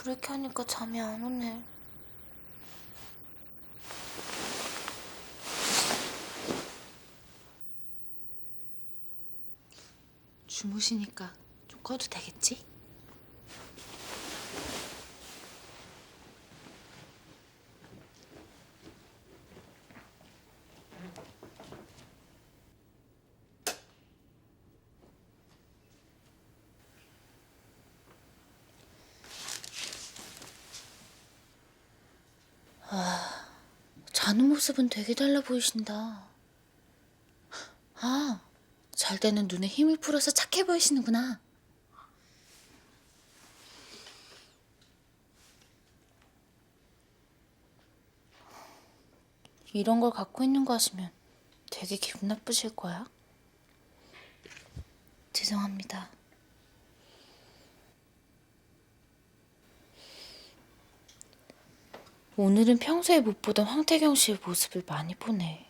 불을 켜니까 잠이 안 오네. 주무시니까 좀 꺼도 되겠지? 자는 모습은 되게 달라 보이신다. 아, 잘 때는 눈에 힘을 풀어서 착해 보이시는구나. 이런 걸 갖고 있는 거 하시면 되게 기분 나쁘실 거야. 죄송합니다. 오늘은 평소에 못 보던 황태경 씨의 모습을 많이 보네.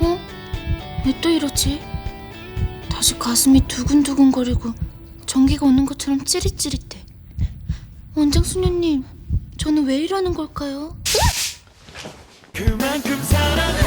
어? 왜 또 이러지? 다시 가슴이 두근두근거리고 전기가 오는 것처럼 찌릿찌릿해. 원장 수녀님, 저는 왜 이러는 걸까요? 그만큼 사랑하